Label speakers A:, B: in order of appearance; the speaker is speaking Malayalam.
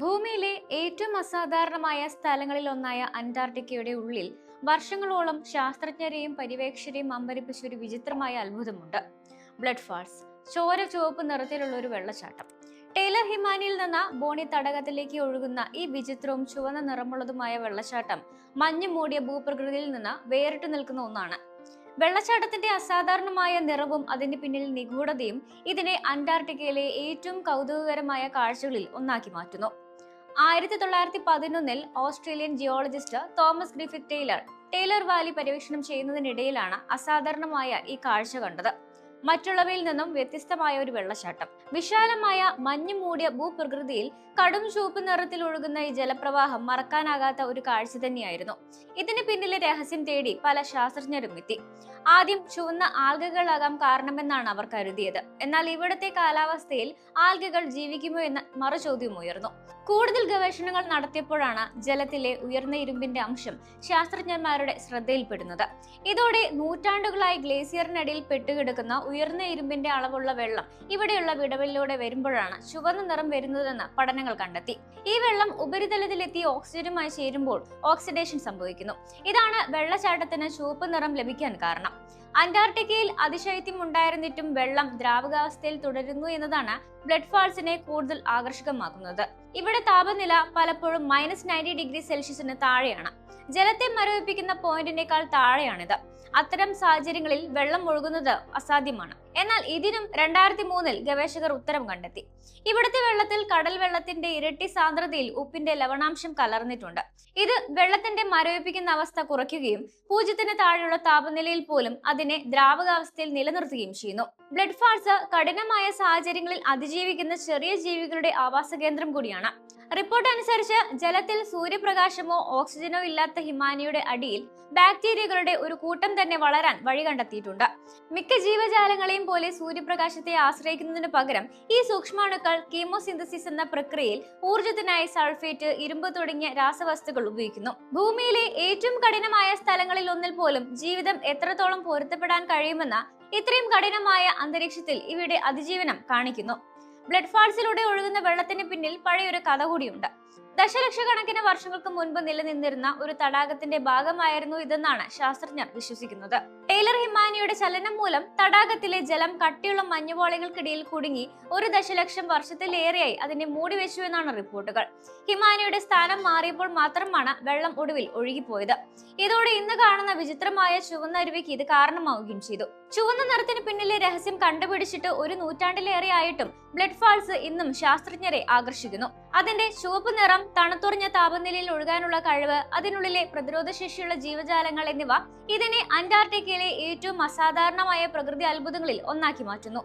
A: ഭൂമിയിലെ ഏറ്റവും അസാധാരണമായ സ്ഥലങ്ങളിൽ ഒന്നായ അന്റാർട്ടിക്കയുടെ ഉള്ളിൽ വർഷങ്ങളോളം ശാസ്ത്രജ്ഞരെയും പര്യവേക്ഷകരെയും അമ്പരിപ്പിച്ച ഒരു വിചിത്രമായ അത്ഭുതമുണ്ട്. ബ്ലഡ് ഫാൾസ് ചോര ചുവപ്പ് നിറത്തിലുള്ള ഒരു വെള്ളച്ചാട്ടം. ടേലർ ഹിമാനിയിൽ നിന്ന് ബോണി തടകത്തിലേക്ക് ഒഴുകുന്ന ഈ വിചിത്രവും ചുവന്ന നിറമുള്ളതുമായ വെള്ളച്ചാട്ടം മഞ്ഞു മൂടിയ ഭൂപ്രകൃതിയിൽ നിന്ന് വേറിട്ട് നിൽക്കുന്ന ഒന്നാണ്. വെള്ളച്ചാട്ടത്തിന്റെ അസാധാരണമായ നിറവും അതിന് പിന്നിൽ നിഗൂഢതയും ഇതിനെ അന്റാർട്ടിക്കയിലെ ഏറ്റവും കൗതുകകരമായ കാഴ്ചകളിൽ ഒന്നാക്കി മാറ്റുന്നു. ആയിരത്തി തൊള്ളായിരത്തി പതിനൊന്നിൽ Australian geologist Thomas Griffith Taylor Taylor Valley പര്യവേഷണം ചെയ്യുന്നതിനിടയിലാണ് അസാധാരണമായ ഈ കാഴ്ച കണ്ടത്. മറ്റുള്ളവയിൽ നിന്നും വ്യത്യസ്തമായ ഒരു വെള്ളച്ചാട്ടം. വിശാലമായ മഞ്ഞു മൂടിയ ഭൂപ്രകൃതിയിൽ കടും ചുവപ്പ് നിറത്തിൽ ഒഴുകുന്ന ഈ ജലപ്രവാഹം മറക്കാനാകാത്ത ഒരു കാഴ്ച തന്നെയായിരുന്നു. ഇതിന് പിന്നിലെ രഹസ്യം തേടി പല ശാസ്ത്രജ്ഞരും എത്തി. ആദ്യം ചുവന്ന ആൽഗകളാകാം കാരണമെന്നാണ് അവർ കരുതിയത്. എന്നാൽ ഇവിടുത്തെ കാലാവസ്ഥയിൽ ആൽഗകൾ ജീവിക്കുമോ എന്ന മറുചോദ്യം ഉയർന്നു. കൂടുതൽ ഗവേഷണങ്ങൾ നടത്തിയപ്പോഴാണ് ജലത്തിലെ ഉയർന്ന ഇരുമ്പിന്റെ അംശം ശാസ്ത്രജ്ഞന്മാരുടെ ശ്രദ്ധയിൽപ്പെടുന്നത്. ഇതോടെ നൂറ്റാണ്ടുകളായി ഗ്ലേസിയറിനടിയിൽ പെട്ടുകിടക്കുന്ന ഉയർന്ന ഇരുമ്പിന്റെ അളവുള്ള വെള്ളം ഇവിടെയുള്ള വിടവിലൂടെ വരുമ്പോഴാണ് ചുവന്ന നിറം വരുന്നതെന്ന് പഠനങ്ങൾ കണ്ടെത്തി. ഈ വെള്ളം ഉപരിതലത്തിലെത്തി ഓക്സിജനുമായി ചേരുമ്പോൾ ഓക്സിഡേഷൻ സംഭവിക്കുന്നു. ഇതാണ് വെള്ളച്ചാട്ടത്തിന് ചുവപ്പ് നിറം ലഭിക്കാൻ കാരണം. അന്റാർട്ടിക്കയിൽ അതിശൈത്യം ഉണ്ടായിരുന്നിട്ടും വെള്ളം ദ്രാവകാവസ്ഥയിൽ തുടരുന്നു എന്നതാണ് ബ്ലഡ് ഫാൾസിനെ കൂടുതൽ ആകർഷകമാക്കുന്നത്. ഇവിടെ താപനില പലപ്പോഴും മൈനസ് നയന്റി ഡിഗ്രി സെൽഷ്യസിന് താഴെയാണ്. ജലത്തെ മരവിപ്പിക്കുന്ന പോയിന്റിനേക്കാൾ താഴെയാണിത്. അത്തരം സാഹചര്യങ്ങളിൽ വെള്ളം ഒഴുകുന്നത് അസാധ്യമാണ്. എന്നാൽ ഇതിനും രണ്ടായിരത്തി മൂന്നിൽ ഗവേഷകർ ഉത്തരം കണ്ടെത്തി. ഇവിടുത്തെ വെള്ളത്തിൽ കടൽ വെള്ളത്തിന്റെ ഇരട്ടി സാന്ദ്രതയിൽ ഉപ്പിന്റെ ലവണാംശം കലർന്നിട്ടുണ്ട്. ഇത് വെള്ളത്തിന്റെ മരവിപ്പിക്കുന്ന അവസ്ഥ കുറയ്ക്കുകയും പൂജ്യത്തിന് താഴെയുള്ള താപനിലയിൽ പോലും അതിനെ ദ്രാവകാവസ്ഥയിൽ നിലനിർത്തുകയും ചെയ്യുന്നു. ബ്ലഡ് ഫാൾസ് കഠിനമായ സാഹചര്യങ്ങളിൽ അതിജീവിക്കുന്ന ചെറിയ ജീവികളുടെ ആവാസ കേന്ദ്രം കൂടിയാണ് റിപ്പോർട്ട് അനുസരിച്ച് ജലത്തിൽ സൂര്യപ്രകാശമോ ഓക്സിജനോ ഇല്ലാത്ത ഹിമാനിയുടെ അടിയിൽ ബാക്ടീരിയകളുടെ ഒരു കൂട്ടം തന്നെ വളരാൻ വഴി കണ്ടെത്തിയിട്ടുണ്ട്. മിക്ക ജീവജാലങ്ങളെയും പോലെ സൂര്യപ്രകാശത്തെ ആശ്രയിക്കുന്നതിന് പകരം ഈ സൂക്ഷ്മാണുക്കൾ കീമോസിന്തസിസ് എന്ന പ്രക്രിയയിൽ ഊർജത്തിനായി സൾഫേറ്റ് ഇരുമ്പ് തുടങ്ങിയ രാസവസ്തുക്കൾ ഉപയോഗിക്കുന്നു. ഭൂമിയിലെ ഏറ്റവും കഠിനമായ സ്ഥലങ്ങളിൽ ഒന്നിൽ പോലും ജീവിതം എത്രത്തോളം പൊരുത്തപ്പെടാൻ കഴിയുമെന്ന ഇത്രയും കഠിനമായ അന്തരീക്ഷത്തിൽ ഇവയുടെ അതിജീവനം കാണിക്കുന്നു. ബ്ലഡ് ഫാൾസിലൂടെ ഒഴുകുന്ന വെള്ളത്തിന് പിന്നിൽ പഴയൊരു കഥ കൂടിയുണ്ട്. ദശലക്ഷക്കണക്കിന് വർഷങ്ങൾക്ക് മുൻപ് നിലനിന്നിരുന്ന ഒരു തടാകത്തിന്റെ ഭാഗമായിരുന്നു ഇതെന്നാണ് ശാസ്ത്രജ്ഞർ വിശ്വസിക്കുന്നത്. ടൈലർ ഹിമാനിയുടെ ചലനം മൂലം തടാകത്തിലെ ജലം കട്ടിയുള്ള മഞ്ഞുപോളികൾക്കിടയിൽ കുടുങ്ങി ഒരു ദശലക്ഷം വർഷത്തിലേറെയായി അതിനെ മൂടിവെച്ചു എന്നാണ് റിപ്പോർട്ടുകൾ. ഹിമാനിയുടെ സ്ഥാനം മാറിയപ്പോൾ മാത്രമാണ് വെള്ളം ഒടുവിൽ ഒഴുകിപ്പോയത്. ഇതോടെ ഇന്ന് കാണുന്ന വിചിത്രമായ ചുവന്ന അരുവിക്ക് ഇത് കാരണമാവുകയും ചെയ്തു. ചുവന്ന നിറത്തിന് പിന്നിലെ രഹസ്യം കണ്ടുപിടിച്ചിട്ട് ഒരു നൂറ്റാണ്ടിലേറെ ആയിട്ടും ബ്ലഡ് ഫാൾസ് ഇന്നും ശാസ്ത്രജ്ഞരെ ആകർഷിക്കുന്നു. അതിന്റെ ചുവപ്പ് നിറം തണുത്തുറഞ്ഞ താപനിലയിൽ ഒഴുകാനുള്ള കഴിവ് അതിനുള്ളിലെ പ്രതിരോധശേഷിയുള്ള ജീവജാലങ്ങൾ എന്നിവ ഇതിനെ അന്റാർട്ടിക്കയിലെ ഏറ്റവും അസാധാരണമായ പ്രകൃതി അത്ഭുതങ്ങളിൽ ഒന്നാക്കി മാറ്റുന്നു.